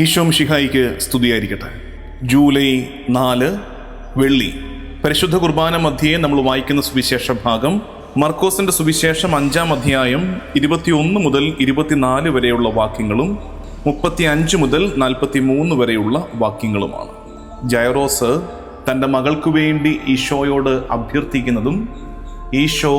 ഈശോ മിഷിഹായിക്ക് സ്തുതിയായിരിക്കട്ടെ. ജൂലൈ നാല് വെള്ളി. പരിശുദ്ധ കുർബാന മധ്യേ നമ്മൾ വായിക്കുന്ന സുവിശേഷ ഭാഗം മർക്കോസിന്റെ സുവിശേഷം അഞ്ചാം അധ്യായം ഇരുപത്തിയൊന്ന് മുതൽ ഇരുപത്തിനാല് വരെയുള്ള വാക്യങ്ങളും മുപ്പത്തി അഞ്ച് മുതൽ നാൽപ്പത്തി മൂന്ന് വരെയുള്ള വാക്യങ്ങളുമാണ്. ജയറോസ് തന്റെ മകൾക്കു വേണ്ടി ഈശോയോട് അഭ്യർത്ഥിക്കുന്നതും ഈശോ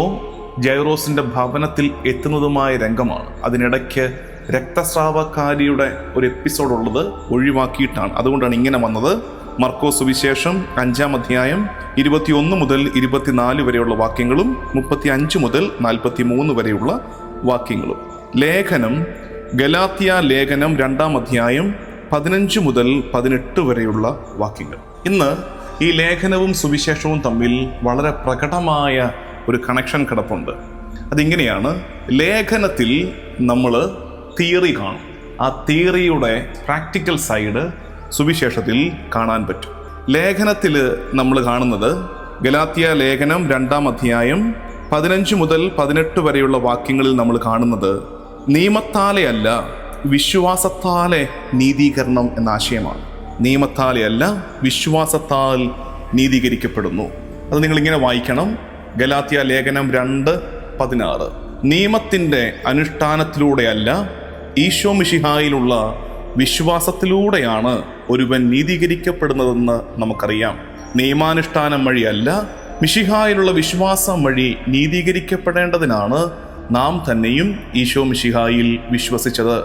ജയറോസിന്റെ ഭവനത്തിൽ എത്തുന്നതുമായ രംഗമാണ്. അതിനിടയ്ക്ക് രക്തസ്രാവക്കാരിയുടെ ഒരു എപ്പിസോഡ് ഉള്ളത് ഒഴിവാക്കിയിട്ടാണ്. അതുകൊണ്ടാണ് ഇങ്ങനെ വന്നത്. മർക്കോ സുവിശേഷം അഞ്ചാം അധ്യായം ഇരുപത്തിയൊന്ന് മുതൽ ഇരുപത്തിനാല് വരെയുള്ള വാക്യങ്ങളും മുപ്പത്തി അഞ്ച് മുതൽ നാൽപ്പത്തി മൂന്ന് വരെയുള്ള വാക്യങ്ങളും. ലേഖനം ഗലാത്തിയ ലേഖനം രണ്ടാം അധ്യായം പതിനഞ്ച് മുതൽ പതിനെട്ട് വരെയുള്ള വാക്യങ്ങൾ. ഇന്ന് ഈ ലേഖനവും സുവിശേഷവും തമ്മിൽ വളരെ പ്രകടമായ ഒരു കണക്ഷൻ കിടപ്പുണ്ട്. അതിങ്ങനെയാണ് ലേഖനത്തിൽ നമ്മൾ തിയറി കാണും. ആ തിയറിയുടെ പ്രാക്ടിക്കൽ സൈഡ് സുവിശേഷത്തിൽ കാണാൻ പറ്റും. ലേഖനത്തിൽ നമ്മൾ കാണുന്നത് ഗലാത്തിയ ലേഖനം രണ്ടാം അധ്യായം പതിനഞ്ച് മുതൽ പതിനെട്ട് വരെയുള്ള വാക്യങ്ങളിൽ നമ്മൾ കാണുന്നത് നിയമത്താലെ അല്ല വിശ്വാസത്താലെ നീതീകരണം എന്ന ആശയമാണ്. നിയമത്താലെ അല്ല വിശ്വാസത്താൽ നീതീകരിക്കപ്പെടുന്നു. അത് നിങ്ങളിങ്ങനെ വായിക്കണം. ഗലാത്തിയ ലേഖനം രണ്ട് പതിനാറ്. നിയമത്തിന്റെ അനുഷ്ഠാനത്തിലൂടെയല്ല ഈശോ മിഷിഹായിലുള്ള വിശ്വാസത്തിലൂടെയാണ് ഒരുവൻ നീതീകരിക്കപ്പെടുന്നതെന്ന് നമുക്കറിയാം. നിയമാനുഷ്ഠാനം വഴിയല്ല മിഷിഹായിലുള്ള വിശ്വാസം വഴി നീതീകരിക്കപ്പെടേണ്ടതിനാണ് നാം തന്നെയും ഈശോ മിഷിഹായിൽ വിശ്വസിച്ചത്.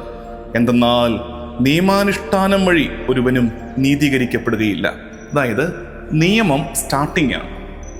എന്തെന്നാൽ നിയമാനുഷ്ഠാനം വഴി ഒരുവനും നീതീകരിക്കപ്പെടുകയില്ല. അതായത് നിയമം സ്റ്റാർട്ടിംഗ് ആണ്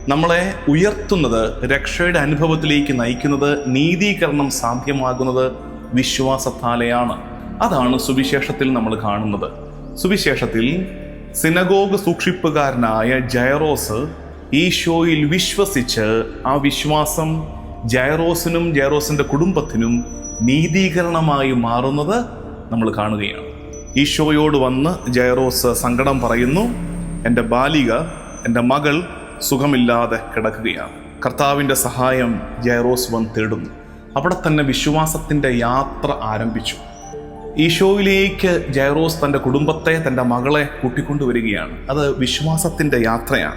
നമ്മളെ ഉയർത്തുന്നത് രക്ഷയുടെ അനുഭവത്തിലേക്ക് നയിക്കുന്നത് നീതീകരണം സാധ്യമാകുന്നത് വിശ്വാസത്താലെയാണ്. അതാണ് സുവിശേഷത്തിൽ നമ്മൾ കാണുന്നത്. സുവിശേഷത്തിൽ സിനഗോഗ് സൂക്ഷിപ്പുകാരനായ ജയറോസ് ഈശോയിൽ വിശ്വസിച്ച് ആ വിശ്വാസം ജയറോസിനും ജയറോസിന്റെ കുടുംബത്തിനും നീതീകരണമായി മാറുന്നത് നമ്മൾ കാണുകയാണ്. ഈശോയോട് വന്ന് ജയറോസ് സങ്കടം പറയുന്നു എന്റെ ബാലിക എന്റെ മകൾ സുഖമില്ലാതെ കിടക്കുകയാണ്. കർത്താവിന്റെ സഹായം ജയറോസ് വന്ന് തേടുന്നു. അവിടെ തന്നെ വിശ്വാസത്തിന്റെ യാത്ര ആരംഭിച്ചു. ഈശോയിലേക്ക് ജയറോസ് തന്റെ കുടുംബത്തെ തന്റെ മകളെ കൂട്ടിക്കൊണ്ടുവരികയാണ്. അത് വിശ്വാസത്തിന്റെ യാത്രയാണ്.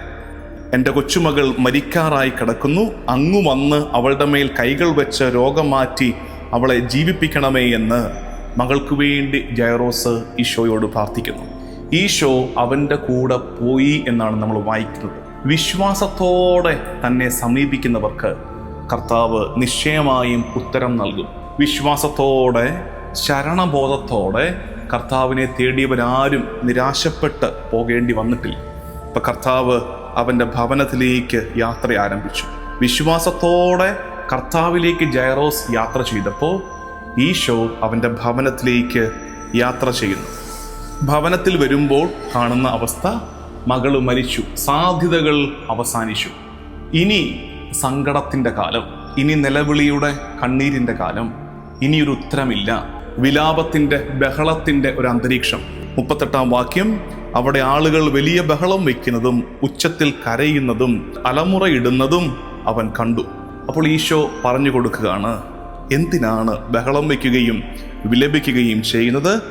എന്റെ കൊച്ചുമകൾ മരിക്കാറായി കിടക്കുന്നു. അങ്ങു വന്ന് അവളുടെ മേൽ കൈകൾ വെച്ച് രോഗം മാറ്റി അവളെ ജീവിപ്പിക്കണമേ എന്ന് മകൾക്ക് വേണ്ടി ജയറോസ് ഈശോയോട് പ്രാർത്ഥിക്കുന്നു. ഈശോ അവന്റെ കൂടെ പോയി എന്നാണ് നമ്മൾ വായിക്കുന്നത്. വിശ്വാസത്തോടെ തന്നെ സമീപിക്കുന്നവർക്ക് കർത്താവ് നിശ്ചയമായും ഉത്തരം നൽകും. വിശ്വാസത്തോടെ ശരണബോധത്തോടെ കർത്താവിനെ തേടിയവരാരും നിരാശപ്പെട്ട് പോകേണ്ടി വന്നിട്ടില്ല. ഇപ്പം കർത്താവ് അവന്റെ ഭവനത്തിലേക്ക് യാത്ര ആരംഭിച്ചു. വിശ്വാസത്തോടെ കർത്താവിലേക്ക് ജയറോസ് യാത്ര ചെയ്തപ്പോൾ ഈശോ അവന്റെ ഭവനത്തിലേക്ക് യാത്ര ചെയ്യുന്നു. ഭവനത്തിൽ വരുമ്പോൾ കാണുന്ന അവസ്ഥ മകൾ മരിച്ചു സാധ്യതകൾ അവസാനിച്ചു. ഇനി സങ്കടത്തിന്റെ കാലം ഇനി നിലവിളിയുടെ കണ്ണീരിന്റെ കാലം ഇനിയൊരു ഉത്തരമില്ല. വിലാപത്തിന്റെ ബഹളത്തിന്റെ ഒരു അന്തരീക്ഷം. മുപ്പത്തെട്ടാം വാക്യം അവിടെ ആളുകൾ വലിയ ബഹളം വയ്ക്കുന്നതും ഉച്ചത്തിൽ കരയുന്നതും അലമുറയിടുന്നതും അവൻ കണ്ടു. അപ്പോൾ ഈശോ പറഞ്ഞു കൊടുക്കുകയാണ് എന്തിനാണ് ബഹളം വയ്ക്കുകയും വിലപിക്കുകയും ചെയ്യുന്നത്?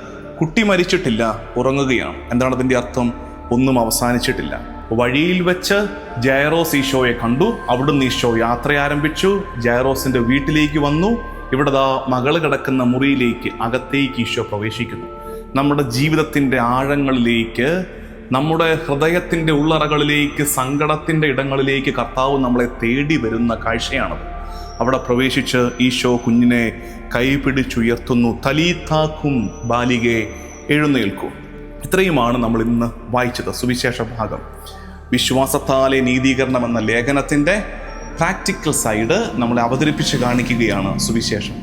കുട്ടി മരിച്ചിട്ടില്ല ഉറങ്ങുകയാണ്. എന്താണ് അതിന്റെ അർത്ഥം? ഒന്നും അവസാനിച്ചിട്ടില്ല. വഴിയിൽ വെച്ച് ജയറോസ് ഈശോയെ കണ്ടു. അവിടുന്ന് ഈശോ യാത്ര ആരംഭിച്ചു. ജയറോസിന്റെ വീട്ടിലേക്ക് വന്നു. ഇവിടെ ദാ മകൾ കിടക്കുന്ന മുറിയിലേക്ക് അകത്തേക്ക് ഈശോ പ്രവേശിക്കുന്നു. നമ്മുടെ ജീവിതത്തിന്റെ ആഴങ്ങളിലേക്ക് നമ്മുടെ ഹൃദയത്തിന്റെ ഉള്ളറകളിലേക്ക് സങ്കടത്തിന്റെ ഇടങ്ങളിലേക്ക് കർത്താവ് നമ്മളെ തേടി വരുന്ന കാഴ്ചയാണത്. അവിടെ പ്രവേശിച്ച് ഈശോ കുഞ്ഞിനെ കൈപിടിച്ചുയർത്തുന്നു. തലീത്താക്കും ബാലികയെ എഴുന്നേൽക്കും. ഇത്രയുമാണ് നമ്മൾ ഇന്ന് വായിച്ചത് സുവിശേഷ ഭാഗം. വിശ്വാസത്താലെ നീതീകരണം എന്ന ലേഖനത്തിന്റെ പ്രാക്ടിക്കൽ സൈഡ് നമ്മളെ അവതരിപ്പിച്ച് കാണിക്കുകയാണ് സുവിശേഷം.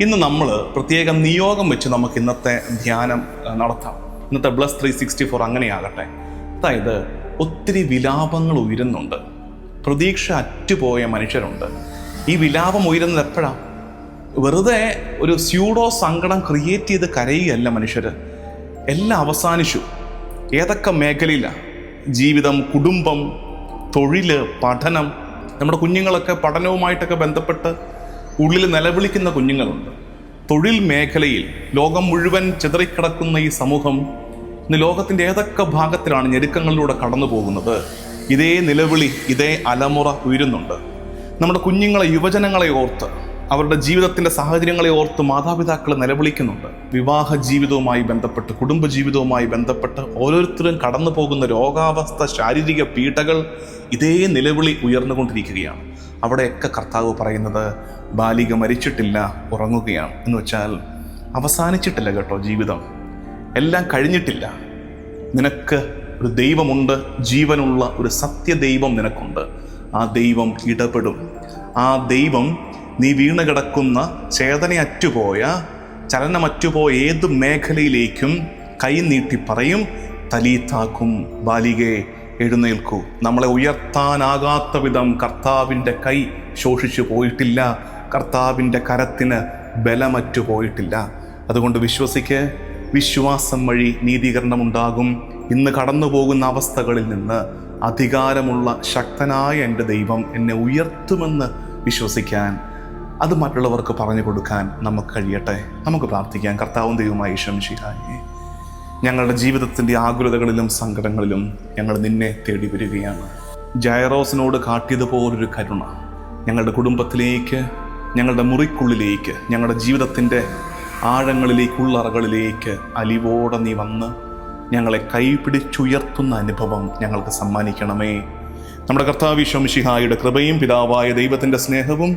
ഇന്ന് നമ്മൾ പ്രത്യേക നിയോഗം വെച്ച് നമുക്ക് ഇന്നത്തെ ധ്യാനം നടത്താം. ഇന്നത്തെ ബ്ലസ് ത്രീ സിക്സ്റ്റി ഫോർ അങ്ങനെയാകട്ടെ. അതായത് ഒത്തിരി വിലാപങ്ങൾ ഉയരുന്നുണ്ട്. പ്രതീക്ഷ അറ്റുപോയ മനുഷ്യരുണ്ട്. ഈ വിലാപം ഉയരുന്നത് എപ്പോഴാണ് വെറുതെ ഒരു സ്യൂഡോ സങ്കടം ക്രിയേറ്റ് ചെയ്ത് കരയുകയല്ല മനുഷ്യർ എല്ലാം അവസാനിച്ചു. ഏതൊക്കെ മേഖലയിലാണ് ജീവിതം കുടുംബം തൊഴിൽ പഠനം. നമ്മുടെ കുഞ്ഞുങ്ങളൊക്കെ പഠനവുമായിട്ടൊക്കെ ബന്ധപ്പെട്ട് ഉള്ളിൽ നിലവിളിക്കുന്ന കുഞ്ഞുങ്ങളുണ്ട്. തൊഴിൽ മേഖലയിൽ ലോകം മുഴുവൻ ചിതറിക്കിടക്കുന്ന ഈ സമൂഹം ഇന്ന് ലോകത്തിന്റെ ഏതൊക്കെ ഭാഗത്തിലാണ് ഞെരുക്കങ്ങളിലൂടെ കടന്നു പോകുന്നത്? ഇതേ നിലവിളി ഇതേ അലമുറ ഉയരുന്നുണ്ട്. നമ്മുടെ കുഞ്ഞുങ്ങളെ യുവജനങ്ങളെ ഓർത്ത് അവരുടെ ജീവിതത്തിന്റെ സാഹചര്യങ്ങളെ ഓർത്ത് മാതാപിതാക്കൾ നിലവിളിക്കുന്നുണ്ട്. വിവാഹ ജീവിതവുമായി ബന്ധപ്പെട്ട് കുടുംബ ജീവിതവുമായി ബന്ധപ്പെട്ട് ഓരോരുത്തരും കടന്നു പോകുന്ന രോഗാവസ്ഥ ശാരീരിക പീഡകൾ ഇതേ നിലവിളി ഉയർന്നുകൊണ്ടിരിക്കുകയാണ്. അവിടെയൊക്കെ കർത്താവ് പറയുന്നത് ബാലിക മരിച്ചിട്ടില്ല ഉറങ്ങുകയാണ് എന്ന് വെച്ചാൽ അവസാനിച്ചിട്ടില്ല കേട്ടോ ജീവിതം. എല്ലാം കഴിഞ്ഞിട്ടില്ല. നിനക്ക് ഒരു ദൈവമുണ്ട് ജീവനുള്ള ഒരു സത്യദൈവം നിനക്കുണ്ട്. ആ ദൈവം ഇടപെടും. ആ ദൈവം നീ വീണ് കിടക്കുന്ന ചേതനയറ്റുപോയ ചലനമറ്റുപോയ ഏത് മേഖലയിലേക്കും കൈ നീട്ടി പറയും തലീത്താക്കും ബാലികയെ എഴുന്നേൽക്കൂ. നമ്മളെ ഉയർത്താനാകാത്ത വിധം കർത്താവിന്റെ കൈ ശോഷിച്ചു പോയിട്ടില്ല. കർത്താവിന്റെ കരത്തിന് ബലമറ്റു പോയിട്ടില്ല. അതുകൊണ്ട് വിശ്വസിക്ക് വിശ്വാസം വഴി നീതീകരണം ഉണ്ടാകും ഇന്ന് കടന്നു പോകുന്ന അവസ്ഥകളിൽ നിന്ന് അധികാരമുള്ള ശക്തനായ എന്റെ ദൈവം എന്നെ ഉയർത്തുമെന്ന് വിശ്വസിക്കാൻ അത് മറ്റുള്ളവർക്ക് പറഞ്ഞു കൊടുക്കാൻ നമുക്ക് കഴിയട്ടെ. നമുക്ക് പ്രാർത്ഥിക്കാം. കർത്താവും ദൈവമായി ശ്രമിച്ചില്ലായേ ഞങ്ങളുടെ ജീവിതത്തിന്റെ ആകുലതകളിലും സങ്കടങ്ങളിലും ഞങ്ങൾ നിന്നെ തേടി വരികയാണ്. ജയറോസിനോട് കാട്ടിയതുപോലൊരു കരുണ. ഞങ്ങളുടെ കുടുംബത്തിലേക്ക് ഞങ്ങളുടെ മുറിക്കുള്ളിലേക്ക് ഞങ്ങളുടെ ജീവിതത്തിന്റെ ആഴങ്ങളിലേക്ക് ഉള്ളറകളിലേക്ക് അലിവോടെ നീ വന്ന് ഞങ്ങളെ കൈപിടിച്ചുയർത്തുന്ന അനുഭവം ഞങ്ങൾക്ക് സമ്മാനിക്കണമേ. നമ്മുടെ കർത്താവ് ശംഷിഹായുടെ കൃപയും പിതാവായ ദൈവത്തിന്റെ സ്നേഹവും